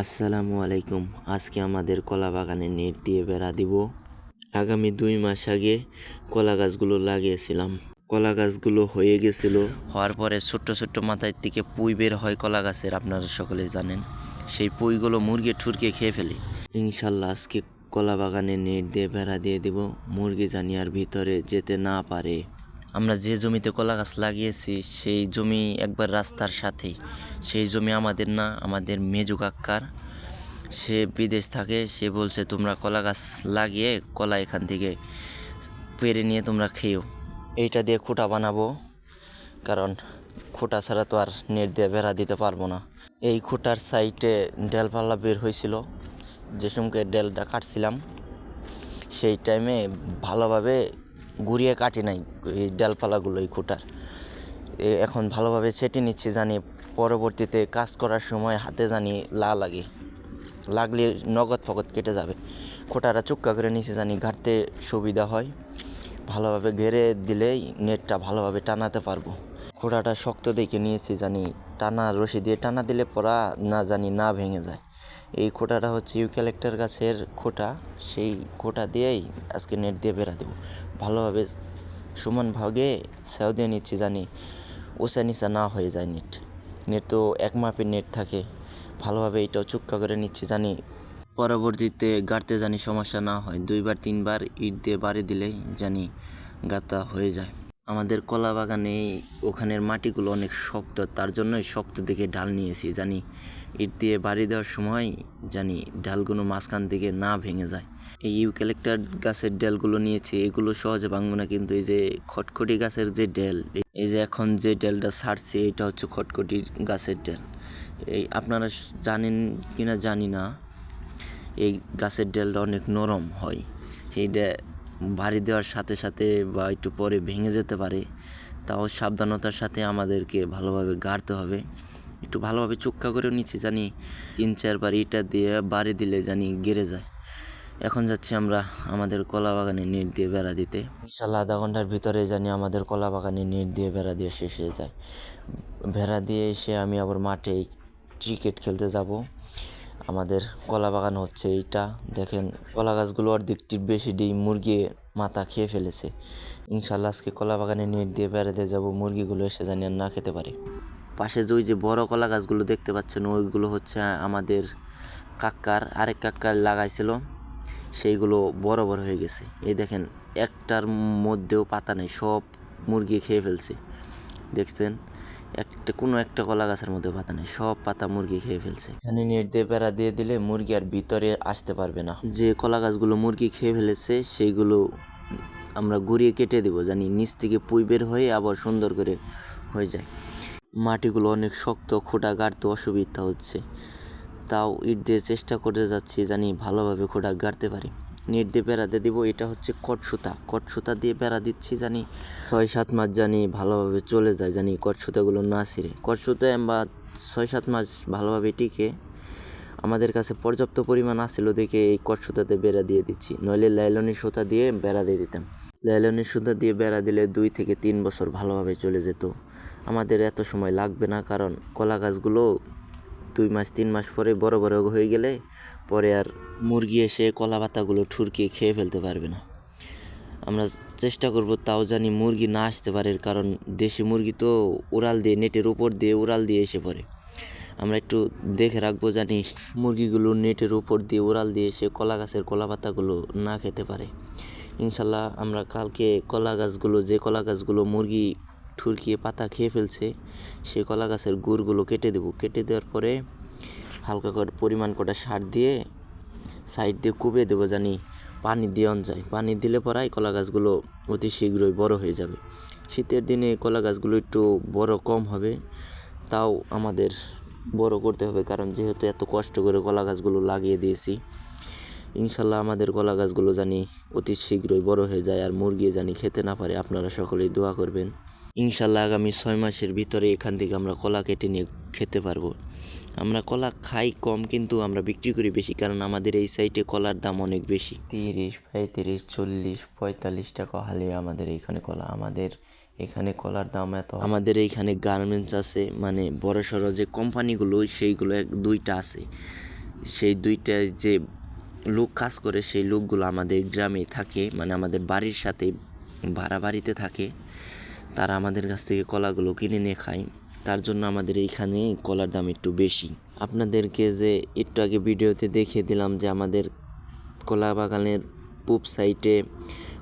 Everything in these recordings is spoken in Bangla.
আসসালামু আলাইকুম। আজকে আমাদের কলা বাগানে নেট দিয়ে বেড়া দিব। আগামী দুই মাস আগে কলা গাছগুলো লাগিয়েছিলাম। কলা গাছগুলো হয়ে গেছিল। হওয়ার পরে ছোট্ট ছোট্ট মাথার থেকে পুই বের হয় কলা গাছের আপনারা সকলে জানেন। সেই পুইগুলো মুরগি ঠুরকে খেয়ে ফেলে। ইনশাল্লাহ আজকে কলা বাগানে নেট দিয়ে বেড়া দিয়ে দেব। মুরগি জানি আর ভিতরে যেতে না পারে। আমরা যে জমিতে কলা গাছ লাগিয়েছি, সেই জমি একবার রাস্তার সাথেই। সেই জমি আমাদের না, আমাদের মেজু কাক্কার সে বিদেশ থাকে, সে বলছে, তোমরা কলা গাছ লাগিয়ে কলা এখান থেকে পেরে নিয়ে তোমরা খেও এইটা দিয়ে খুঁটা বানাবো, কারণ খুঁটা ছাড়া তো আর নেট দিয়ে বেড়া দিতে পারব না। এই খুঁটার সাইডে ডেলপাল্লা বের হয়েছিল। যে সময় ডেলটা কাটছিলাম, সেই টাইমে ভালোভাবে ঘুরিয়ে কাটি নাই, এই ডালপালাগুলো, এই খুঁটার। এখন ভালোভাবে সেটে নিচ্ছি, জানি পরবর্তীতে কাজ করার সময় হাতে জানি লা লাগে। লাগলে নগদ ফগদ কেটে যাবে। খোটাটা চুক্কা করে নিচে জানি ঘাটতে সুবিধা হয়। ভালোভাবে ঘেরে দিলেই নেটটা ভালোভাবে টানাতে পারব। খোঁড়াটা শক্ত দেখে নিয়েছি, জানি টানা রশি দিয়ে টানা দিলে পরা না জানি না ভেঙে যায়। এই খোঁটাটা হচ্ছে ইউক্যালেক্টার গাছের খোঁটা। সেই খোঁটা দিয়েই আজকে নেট দিয়ে বেড়া দেবো। ভালোভাবে সমান ভাগে সেও দিয়ে নিচ্ছি জানি, ওসা নিচা না হয়ে যায় নেট নেট তো এক মাপের নেট থাকে। ভালোভাবে এটাও চুক্কা করে নিচ্ছি জানি। পরবর্তীতে গাড়তে জানি সমস্যা না হয়। দুইবার, তিনবার ইট দিয়ে বাড়ি দিলেই জানি গাতা হয়ে যায়। আমাদের কলা বাগানে ওখানের মাটিগুলো অনেক শক্ত, তার জন্যই শক্ত দেখে ঢাল নিয়েছি জানি। ইট দিয়ে বাড়ি দেওয়ার সময় জানি ডালগুলো মাঝখান থেকে না ভেঙে যায়। এই ইউক্যালেক্টার গাছের ডালগুলো নিয়েছি, এগুলো সহজে ভাঙবে না, কিন্তু এই যে খটখটি গাছের যে ডেল, এই যে এখন যে ডেলটা ছাড়ছে এটা হচ্ছে খটখটি গাছের ডেল। এই আপনারা জানেন কি না জানি না, এই গাছের ডেলটা অনেক নরম হয়। সেইটা বাড়ি দেওয়ার সাথে সাথে বা একটু পরে ভেঙে যেতে পারে, তাও সাবধানতার সাথে আমাদেরকে ভালোভাবে গাড়তে হবে। একটু ভালোভাবে চুক্কা করেও নিচ্ছি, জানি তিন চারবার ইটা দিয়ে বাড়ি দিলে জানি গেড়ে যায়। এখন যাচ্ছি আমরা আমাদের কলা বাগানে নেট দিয়ে বেড়া দিতে। ইনশাল্লাহ আধা ঘণ্টার ভিতরে জানি আমাদের কলা বাগানে নেট দিয়ে বেড়া দিয়ে শেষ হয়ে যায়। বেড়া দিয়ে এসে আমি আবার মাঠে ক্রিকেট খেলতে যাব। আমাদের কলা বাগান হচ্ছে এইটা। দেখেন, কলা গাছগুলো অর্ধেকটির বেশি ডিম, মুরগি মাথা খেয়ে ফেলেছে। ইনশাল্লাহ আজকে কলা বাগানে নেট দিয়ে বেড়াতে যাব, মুরগিগুলো এসে জানি আর না খেতে পারে। পাশে যে ওই যে বড় কলা গাছগুলো দেখতে পাচ্ছেন, ওইগুলো হচ্ছে আমাদের কাক্কার আরেক কাক্কার লাগাইছিল। সেইগুলো বড় বড় হয়ে গেছে। এই দেখেন, একটার মধ্যেও পাতা নেই, সব মুরগি খেয়ে ফেলছে। দেখছেন? একটা, কোনো একটা কলা গাছের মধ্যে পাতা নেই, সব পাতা মুরগি খেয়ে ফেলছে। এখানে নেট দিয়ে বেড়া দিয়ে দিলে মুরগি আর ভিতরে আসতে পারবে না। যে কলা গাছগুলো মুরগি খেয়ে ফেলেছে, সেইগুলো আমরা গুড়িয়ে কেটে দেবো, জানি নিচ থেকে পুই বের হয়ে আবার সুন্দর করে হয়ে যায়। মাটিগুলো অনেক শক্ত খোঁটা গাড়তে অসুবিধা হচ্ছে। তাও ইট দিয়ে চেষ্টা করে যাচ্ছি জানি ভালোভাবে খোঁটা গাড়তে পারি। নেট দিয়ে বেড়াতে দিব, এটা হচ্ছে কটসুতা। কটসুতা দিয়ে বেড়া দিচ্ছি জানি ছয় সাত মাস জানি ভালোভাবে চলে যায় জানি কটসুতাগুলো না ছিঁড়ে। কটসুতা বা ছয় সাত মাস ভালোভাবে টিকে। আমাদের কাছে পর্যাপ্ত পরিমাণ আসছিল দেখে এই কটসুতাতে বেড়া দিয়ে দিচ্ছি। নইলে লাইলনের সুতা দিয়ে বেড়া দিয়ে দিতাম। লাইলনের সুতা দিয়ে বেড়া দিলে দুই থেকে তিন বছর ভালোভাবে চলে যেত। আমাদের এত সময় লাগবে না, কারণ কলা গাছগুলো দুই মাস, তিন মাস পরে বড় বড় হয়ে গেলে পরে আর মুরগি এসে কলা পাতাগুলো ঠুরকিয়ে খেয়ে ফেলতে পারবে না। আমরা চেষ্টা করব তাও জানি মুরগি না আসতে পারে কারণ দেশি মুরগি তো উড়াল দিয়ে, নেটের উপর দিয়ে উড়াল দিয়ে এসে পড়ে। আমরা একটু দেখে রাখব জানি মুরগিগুলো নেটের উপর দিয়ে উড়াল দিয়ে এসে কলা গাছের কলা পাতাগুলো না খেতে পারে। ইনশাল্লাহ আমরা কালকে কলা গাছগুলো, যে কলা গাছগুলো মুরগি ঠুরকিয়ে পাতা খেয়ে ফেলছে সেই কলা গাছের গুড়গুলো কেটে দেবো। কেটে দেওয়ার পরে হালকা করে পরিমাণ কটা সার দিয়ে সাইড দিয়ে কুবে দেবো জানি পানি দেওয়ান যায়। পানি দিলে পরাই কলা গাছগুলো অতি শীঘ্রই বড় হয়ে যাবে। শীতের দিনে কলা গাছগুলো একটু বড় কম হবে, তাও আমাদের বড় করতে হবে, কারণ যেহেতু এত কষ্ট করে কলা গাছগুলো লাগিয়ে দিয়েছি ইনশাল্লাহ আমাদের কলা গাছগুলো জানি অতি শীঘ্রই বড় হয়ে যায় আর মুরগি জানি খেতে না পারে আপনারা সকলেই দোয়া করবেন। ইনশাল্লাহ আগামী ছয় মাসের ভিতরে এখান থেকে আমরা কলা কেটে নিয়ে খেতে পারব। আমরা কলা খাই কম কিন্তু আমরা বিক্রি করি বেশি কারণ আমাদের এই সাইডে কলার দাম অনেক বেশি। তিরিশ পঁয়ত্রিশ চল্লিশ পঁয়তাল্লিশ টাকা হালে আমাদের এইখানে কলা আমাদের এখানে কলার দাম এত। আমাদের এইখানে গার্মেন্টস আছে মানে বড় সড়ো যে কোম্পানিগুলো সেইগুলো এক দুইটা আছে। সেই দুইটা যে লোক কাজ করে, সেই লোকগুলো আমাদের গ্রামে থাকে মানে আমাদের বাড়ির সাথে, ভাড়া বাড়িতে থাকে। তারা আমাদের কাছ থেকে কলাগুলো কিনে নিয়ে খায়। তার জন্য আমাদের এইখানে কলার দাম একটু বেশি। আপনাদেরকে যে একটু আগে ভিডিওতে দেখিয়ে দিলাম যে আমাদের কলা বাগানের পূব সাইডে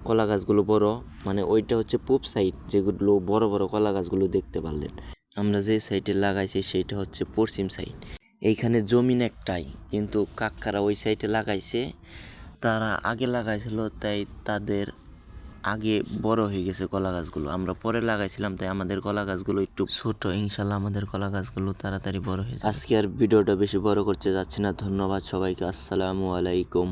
কলা গাছগুলো বড় মানে ওইটা হচ্ছে পূব সাইড, যেগুলো বড় বড় কলা গাছগুলো দেখতে পারলেন। আমরা যে সাইডে লাগাইছি, সেইটা হচ্ছে পশ্চিম সাইড। এইখানে জমিন একটাই, কিন্তু কাকারা ওই সাইডে লাগাইছে। তারা আগে লাগাইছিল, তাই তাদের আগে বড় হয়ে গেছে কলা গাছগুলো আমরা পরে লাগাইছিলাম, তাই আমাদের কলা গাছগুলো একটু ছোট। ইনশাল্লাহ আমাদের কলা গাছগুলো তাড়াতাড়ি বড় হয়ে আজকে আর ভিডিওটা বেশি বড় করতে যাচ্ছি না। ধন্যবাদ সবাইকে। আসসালামু আলাইকুম।